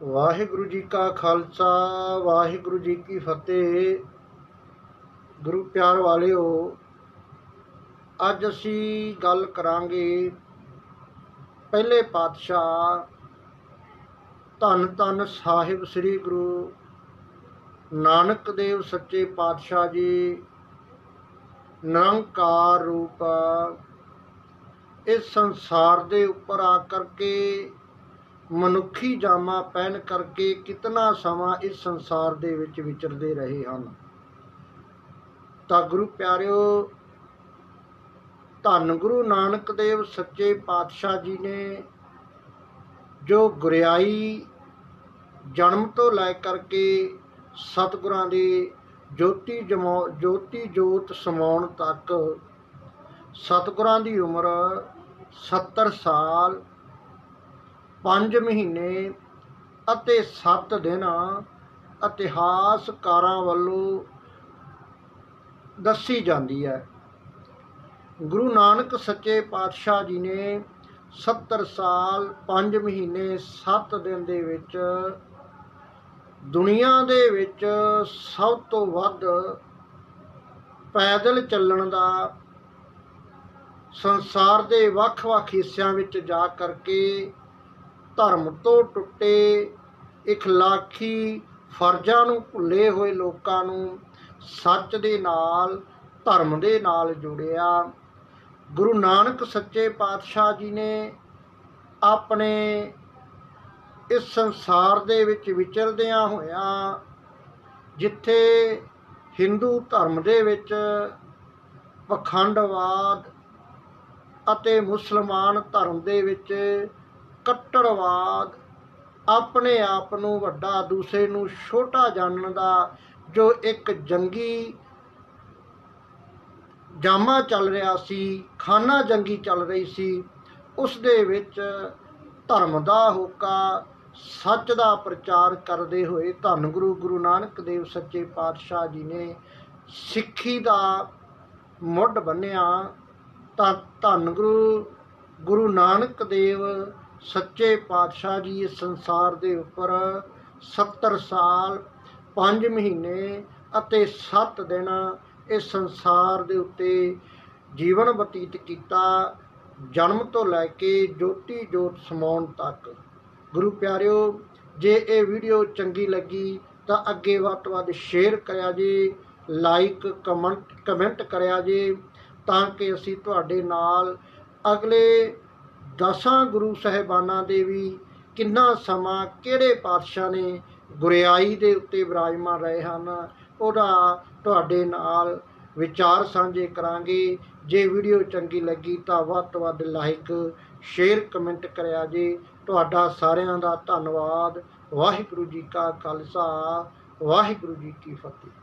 ਵਾਹਿਗੁਰੂ ਜੀ ਕਾ ਖਾਲਸਾ, ਵਾਹਿਗੁਰੂ ਜੀ ਕੀ ਫਤਿਹ। ਗੁਰੂ ਪਿਆਰ ਵਾਲਿਓ, ਅੱਜ ਅਸੀਂ ਗੱਲ ਕਰਾਂਗੇ ਪਹਿਲੇ ਪਾਤਸ਼ਾਹ ਧੰਨ ਧੰਨ ਸਾਹਿਬ ਸ੍ਰੀ ਗੁਰੂ ਨਾਨਕ ਦੇਵ ਸੱਚੇ ਪਾਤਸ਼ਾਹ ਜੀ, ਨਿਰੰਕਾਰ ਰੂਪ। ਇਸ ਸੰਸਾਰ ਦੇ ਉੱਪਰ ਆ ਕਰਕੇ ਮਨੁੱਖੀ ਜਾਮਾ ਪਹਿਨ ਕਰਕੇ ਕਿਤਨਾ ਸਮਾਂ ਇਸ ਸੰਸਾਰ ਦੇ ਵਿੱਚ ਵਿਚਰਦੇ ਰਹੇ ਹਨ। ਤਾਂ ਗੁਰੂ ਪਿਆਰਿਓ, ਧੰਨ ਗੁਰੂ ਨਾਨਕ ਦੇਵ ਸੱਚੇ ਪਾਤਸ਼ਾਹ ਜੀ ਨੇ ਜੋ ਗੁਰਿਆਈ ਜਨਮ ਤੋਂ ਲੈ ਕਰਕੇ ਸਤਿਗੁਰਾਂ ਦੀ ਜੋਤੀ ਜਮੋ, ਜੋਤੀ ਜੋਤ ਸਮਾਉਣ ਤੱਕ ਸਤਿਗੁਰਾਂ ਦੀ ਉਮਰ 70 ਸਾਲ ਪੰਜ ਮਹੀਨੇ ਅਤੇ 7 ਦਿਨ ਇਤਿਹਾਸਕਾਰਾਂ ਵੱਲੋਂ ਦੱਸੀ ਜਾਂਦੀ ਹੈ। ਗੁਰੂ ਨਾਨਕ ਸੱਚੇ ਪਾਤਸ਼ਾਹ ਜੀ ਨੇ 70 ਸਾਲ 5 ਮਹੀਨੇ 7 ਦਿਨ ਦੇ ਵਿੱਚ ਦੁਨੀਆ ਦੇ ਵਿੱਚ ਸਭ ਤੋਂ ਵੱਧ ਪੈਦਲ ਚੱਲਣ ਦਾ ਸੰਸਾਰ ਦੇ ਵੱਖ-ਵੱਖ ਹਿੱਸਿਆਂ ਵਿੱਚ ਜਾ ਕਰਕੇ ਧਰਮ ਤੋਂ ਟੁੱਟੇ ਇਖਲਾਕੀ ਫਰਜ਼ਾਂ ਨੂੰ ਭੁੱਲੇ ਹੋਏ ਲੋਕਾਂ ਨੂੰ ਸੱਚ ਦੇ ਨਾਲ, ਧਰਮ ਦੇ ਨਾਲ ਜੁੜਿਆ। ਗੁਰੂ ਨਾਨਕ ਸੱਚੇ ਪਾਤਸ਼ਾਹ ਜੀ ਨੇ ਆਪਣੇ ਇਸ ਸੰਸਾਰ ਦੇ ਵਿੱਚ ਵਿਚਰਦਿਆਂ ਹੋਇਆਂ, ਜਿੱਥੇ ਹਿੰਦੂ ਧਰਮ ਦੇ ਵਿੱਚ ਪਖੰਡਵਾਦ ਅਤੇ ਮੁਸਲਮਾਨ ਧਰਮ ਦੇ ਵਿੱਚ ਕੱਟੜਵਾਦ। ਆਪਣੇ ਆਪ ਨੂੰ ਵੱਡਾ, ਦੂਸਰੇ ਨੂੰ ਛੋਟਾ ਜਾਣਨ ਦਾ ਜੋ ਇੱਕ ਜੰਗੀ ਜਾਮਾ ਚੱਲ ਰਿਹਾ ਸੀ, ਖਾਨਾ ਜੰਗੀ ਚੱਲ ਰਹੀ ਸੀ, ਉਸ ਦੇ ਵਿੱਚ ਧਰਮ ਦਾ ਹੋਕਾ, ਸੱਚ ਦਾ ਪ੍ਰਚਾਰ ਕਰਦੇ ਹੋਏ ਧੰਨ ਗੁਰੂ ਗੁਰੂ ਨਾਨਕ ਦੇਵ ਸੱਚੇ ਪਾਤਸ਼ਾਹ ਜੀ ਨੇ ਸਿੱਖੀ ਦਾ ਮੁੱਢ ਬੰਨਿਆ ਤਾਂ ਧੰਨ ਗੁਰੂ ਗੁਰੂ ਨਾਨਕ ਦੇਵ ਸੱਚੇ ਪਾਤਸ਼ਾਹ ਜੀ ਇਸ ਸੰਸਾਰ ਦੇ ਉੱਪਰ 70 ਸਾਲ 5 ਮਹੀਨੇ ਅਤੇ 7 ਦਿਨ ਇਸ ਸੰਸਾਰ ਦੇ ਉੱਤੇ ਜੀਵਨ ਬਤੀਤ ਕੀਤਾ, ਜਨਮ ਤੋਂ ਲੈ ਕੇ ਜੋਤੀ ਜੋਤ ਸਮਾਉਣ ਤੱਕ। ਗੁਰੂ ਪਿਆਰਿਓ, ਜੇ ਇਹ ਵੀਡੀਓ ਚੰਗੀ ਲੱਗੀ ਤਾਂ ਅੱਗੇ ਵੱਧ ਤੋਂ ਵੱਧ ਸ਼ੇਅਰ ਕਰਿਆ ਜੇ ਲਾਈਕ ਕਮੈਂਟ ਕਮੈਂਟ ਕਰਿਆ ਜੇ ਤਾਂ ਕਿ ਅਸੀਂ ਤੁਹਾਡੇ ਨਾਲ ਅਗਲੇ ਦਸਾਂ ਗੁਰੂ ਸਹਿਬਾਨਾਂ ਦੇ ਵੀ ਕਿੰਨਾ ਸਮਾਂ ਕਿਹੜੇ ਪਾਤਸ਼ਾਹ ਨੇ ਗੁਰਿਆਈ ਦੇ ਉੱਤੇ ਵਿਰਾਜਮਾਨ ਰਹੇ ਹਨ, ਉਹਦਾ ਤੁਹਾਡੇ ਨਾਲ ਵਿਚਾਰ ਸਾਂਝੇ ਕਰਾਂਗੇ। ਜੇ ਵੀਡੀਓ ਚੰਗੀ ਲੱਗੀ ਤਾਂ ਵੱਧ ਤੋਂ ਵੱਧ ਲਾਈਕ, ਸ਼ੇਅਰ, ਕਮੈਂਟ ਕਰਿਆ ਜੇ। ਤੁਹਾਡਾ ਸਾਰਿਆਂ ਦਾ ਧੰਨਵਾਦ। ਵਾਹਿਗੁਰੂ ਜੀ ਕਾ ਖਾਲਸਾ, ਵਾਹਿਗੁਰੂ ਜੀ ਕੀ ਫਤਿਹ।